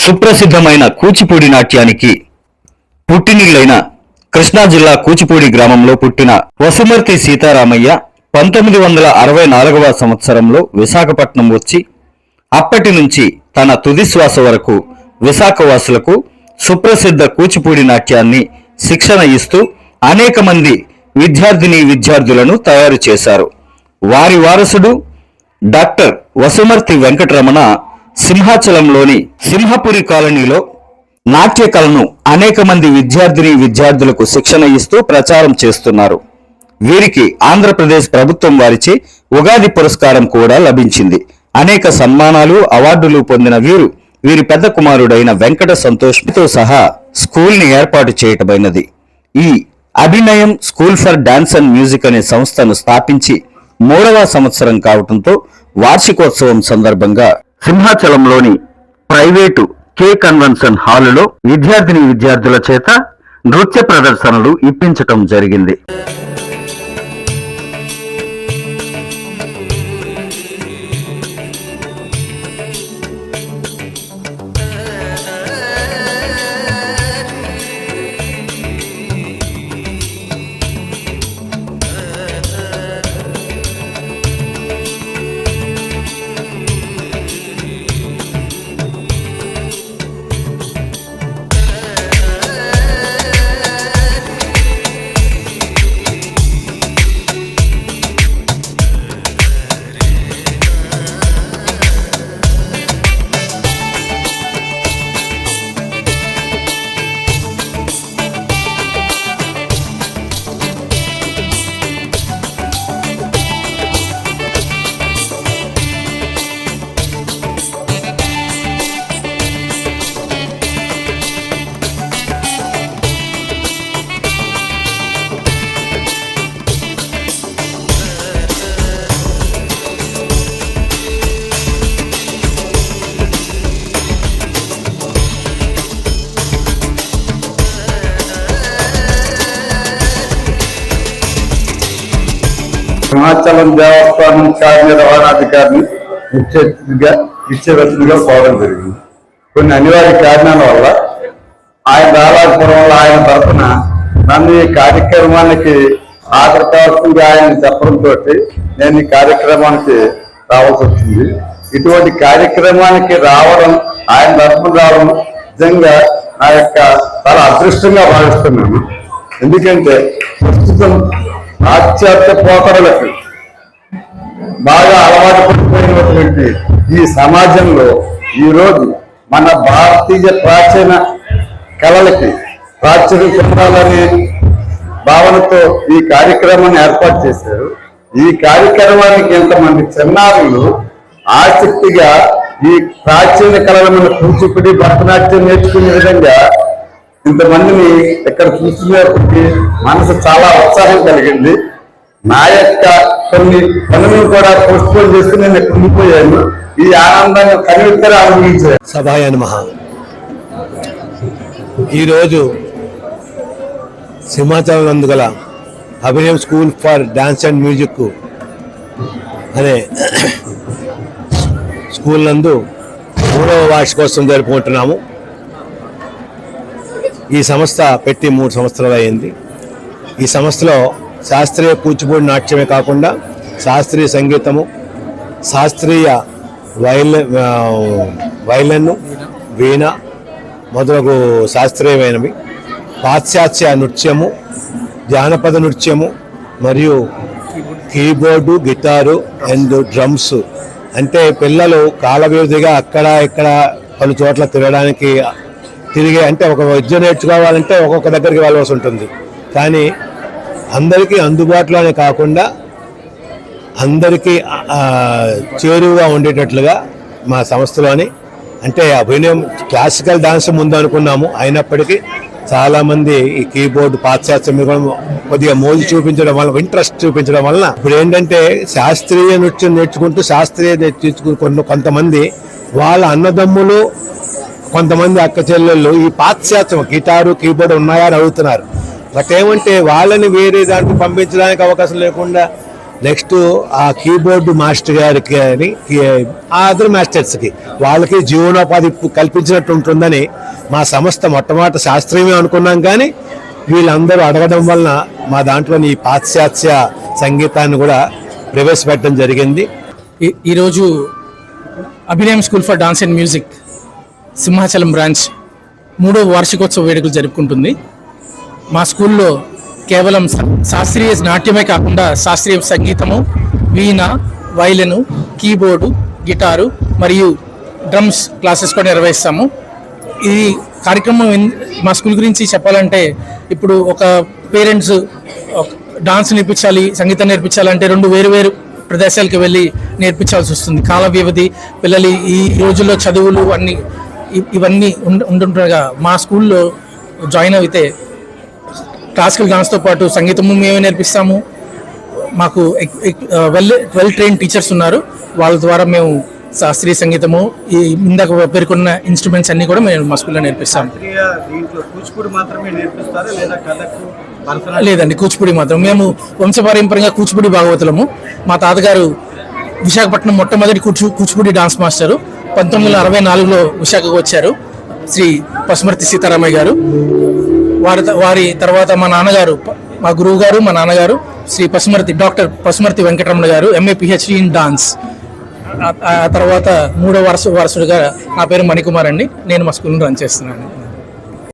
సుప్రసిద్ధమైన కూచిపూడి నాట్యానికి పుట్టినిల్లైన కృష్ణా జిల్లా కూచిపూడి గ్రామంలో పుట్టిన వసుమర్తి సీతారామయ్య పంతొమ్మిది వందల అరవై నాలుగవ సంవత్సరంలో విశాఖపట్నం వచ్చి అప్పటి నుంచి తన తుదిశ్వాస వరకు విశాఖవాసులకు సుప్రసిద్ధ కూచిపూడి నాట్యాన్ని శిక్షణ ఇస్తూ అనేక మంది విద్యార్థిని విద్యార్థులను తయారు చేశారు. వారి వారసుడు డాక్టర్ వసుమర్తి వెంకటరమణ సింహాచలంలోని సింహపురి కాలనీలో నాట్య కళను అనేక మంది విద్యార్థిని విద్యార్థులకు శిక్షణ ఇస్తూ ప్రచారం చేస్తున్నారు. వీరికి ఆంధ్రప్రదేశ్ ప్రభుత్వం వారిచే ఉగాది పురస్కారం కూడా లభించింది. అనేక సన్మానాలు అవార్డులు పొందిన వీరు వీరి పెద్ద కుమారుడైన వెంకట సంతోష్తో సహా స్కూల్ని ఏర్పాటు చేయటమైనది. ఈ Abhinayam school for dance and music అనే సంస్థను స్థాపించి మూడవ సంవత్సరం కావటంతో వార్షికోత్సవం సందర్భంగా సింహాచలంలోని ప్రైవేటు కే కన్వెన్షన్ హాలులో విద్యార్థిని విద్యార్థుల చేత నృత్య ప్రదర్శనలు ఇప్పించటం జరిగింది. హిమాచలం దేవస్థానం కార్యనిర్వహణాధికారిని ఇచ్చే ఇచ్చేవచ్చుగా కోరడం జరిగింది. కొన్ని అనివార్య కారణాల వల్ల ఆయన రాలేకపోవడం వల్ల ఆయన తరఫున నన్ను ఈ కార్యక్రమానికి హాజరు కావాల్సింది ఆయన చెప్పడంతో నేను ఈ కార్యక్రమానికి రావాల్సి వచ్చింది. ఇటువంటి కార్యక్రమానికి రావడం ఆయన తరఫున రావడం నిజంగా నా యొక్క చాలా అదృష్టంగా భావిస్తున్నాను. ఎందుకంటే ప్రస్తుతం పాశ్చాత్య పోతరులకు బాగా అలవాటు పడిపోయినటువంటి ఈ సమాజంలో ఈరోజు మన భారతీయ ప్రాచీన కళలకి ప్రాచుర్యం చెందాలనే భావనతో ఈ కార్యక్రమాన్ని ఏర్పాటు చేశారు. ఈ కార్యక్రమానికి ఎంతమంది చిన్నారులు ఆసక్తిగా ఈ ప్రాచీన కళల కూచిపూడి భరతనాట్యం నేర్చుకునే విధంగా ఇంతమందిని ఇక్కడ చూస్తున్నప్పటికీ మనసు చాలా ఉత్సాహం కలిగింది. నా యొక్క కొన్ని పనులను కూడా పోస్ట్ పోన్ చేసుకుని నేను ఇక్కడ ఉండిపోయాను. ఈ ఆనందాన్ని కనువిత్తర అనుభవించాను. సభాయ నమ. ఈరోజు Simhachalam నందుగల Abhinayam school for dance and music అనే స్కూల్ నందు మూడవ వార్షికోత్సవం జరుపుకుంటున్నాము. ఈ సంస్థ పెట్టి మూడు సంవత్సరాలు అయింది. ఈ సంస్థలో శాస్త్రీయ కూచిపూడి నాట్యమే కాకుండా శాస్త్రీయ సంగీతము శాస్త్రీయ వైల వైలన్ వీణ మొదలగు శాస్త్రీయమైనవి. పాశ్చాత్య నృత్యము జానపద నృత్యము మరియు కీబోర్డు గిటారు అండ్ డ్రమ్స్. అంటే పిల్లలు కాలవ్యవధిగా అక్కడ ఇక్కడ పలు చోట్ల తిరగడానికి తిరిగి అంటే ఒక విద్య నేర్చుకోవాలంటే ఒక్కొక్క దగ్గరికి వెళ్ళవలసి ఉంటుంది. కానీ అందరికీ అందుబాటులోనే కాకుండా అందరికీ చేరువుగా ఉండేటట్లుగా మా సంస్థలోని అంటే అభినయం క్లాసికల్ డాన్స్ ముందు అనుకున్నాము. అయినప్పటికీ చాలామంది ఈ కీబోర్డ్ పాశ్చాత్యం మీద కూడా కొద్దిగా మోజు చూపించడం వల్ల ఇంట్రెస్ట్ చూపించడం వలన ఇప్పుడు ఏంటంటే శాస్త్రీయ నృత్యం నేర్చుకుంటూ శాస్త్రీయ నేర్చుకున్న కొంతమంది వాళ్ళ అన్నదమ్ములు కొంతమంది అక్క చెల్లెళ్ళు ఈ పాశ్చాత్యం గిటారు కీబోర్డ్ ఉన్నాయా అని అడుగుతున్నారు. బట్ ఏమంటే వాళ్ళని వేరే దానికి పంపించడానికి అవకాశం లేకుండా నెక్స్ట్ ఆ కీబోర్డు మాస్టర్ గారికి అని ఆ అదర్ మాస్టర్స్కి వాళ్ళకి జీవనోపాధి కల్పించినట్టు ఉంటుందని మా సంస్థ మొట్టమొదటి శాస్త్రీయమే అనుకున్నాం కానీ వీళ్ళందరూ అడగడం వలన మా దాంట్లోని ఈ పాశ్చాత్య సంగీతాన్ని కూడా ప్రవేశపెట్టడం జరిగింది. ఈ- ఈరోజు Abhinayam school for dance and music. Simhachalam branch మూడో వార్షికోత్సవ వేడుకలు జరుపుకుంటుంది. మా స్కూల్లో కేవలం శాస్త్రీయ నాట్యమే కాకుండా శాస్త్రీయ సంగీతము వీణ వైలెను కీబోర్డు గిటారు మరియు డ్రమ్స్ క్లాసెస్ కూడా నిర్వహిస్తాము. ఈ కార్యక్రమం మా స్కూల్ గురించి చెప్పాలంటే ఇప్పుడు ఒక పేరెంట్స్ డాన్స్ నేర్పించాలి సంగీతం నేర్పించాలంటే రెండు వేరు వేరు ప్రదేశాలకు వెళ్ళి నేర్పించాల్సి వస్తుంది. కాల వ్యవధి పిల్లలు ఈ రోజుల్లో చదువులు అన్ని ఇవన్నీ ఉండ- ఉంటుండగా మా స్కూల్లో జాయిన్ అయితే క్లాసికల్ డాన్స్తో పాటు సంగీతము మేమే నేర్పిస్తాము. మాకు వెల్ వెల్ ట్రైన్ టీచర్స్ ఉన్నారు. వాళ్ళ ద్వారా మేము శాస్త్రీయ సంగీతము ఈ ఇందాక పేర్కొన్న ఇన్స్ట్రుమెంట్స్ అన్ని కూడా మేము మా స్కూల్లో భరతనాట్యం లేదండి కూచిపూడి మాత్రం. మేము వంశపారంపర్యంగా కూచిపూడి భాగవతులము. మా తాతగారు విశాఖపట్నం మొట్టమొదటి కూచు కూచిపూడి డాన్స్ మాస్టరు. పంతొమ్మిది వందల అరవై నాలుగులో విశాఖకు వచ్చారు శ్రీ పసుమర్తి సీతారామయ్య గారు. వారి వారి తర్వాత మా నాన్నగారు మా గురువు గారు మా నాన్నగారు శ్రీ పసుమర్తి డాక్టర్ పసుమర్తి వెంకటరమణ గారు ఎంఏ పిహెచ్డి ఇన్ డాన్స్ ఆ- ఆ తర్వాత మూడో వరుస వారసుడిగా నా పేరు మణికుమార్ అండి. నేను మా స్కూల్ని రన్ చేస్తున్నాను.